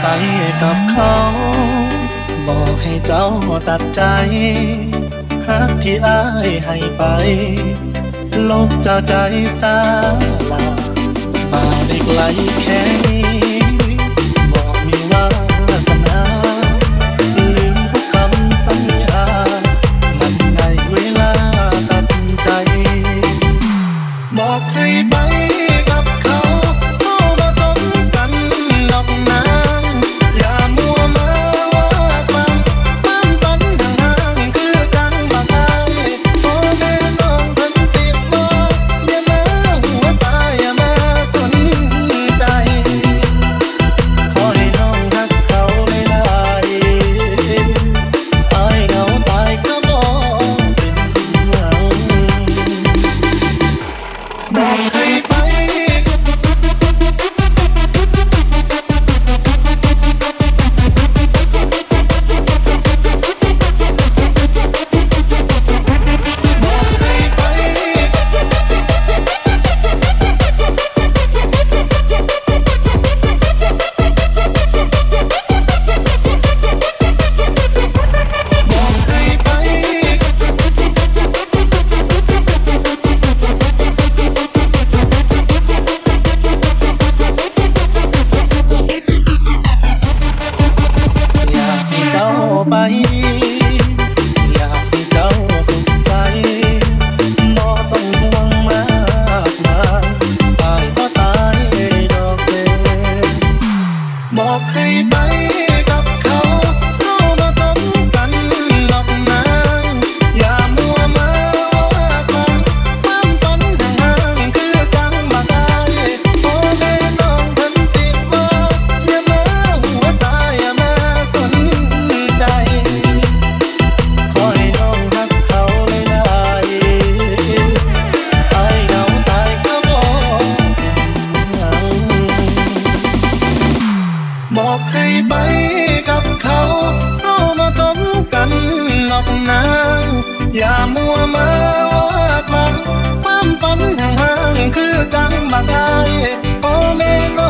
ไปกับเขา บอกให้เจ้าตัดใจฮักที่อ้ายให้ไป ลบจากใจซาลาได้ไกลแค่นี้ ไป อย่ามัวมาวาดมันความฝันห่างคือจังบังได้พ่อแม่ก็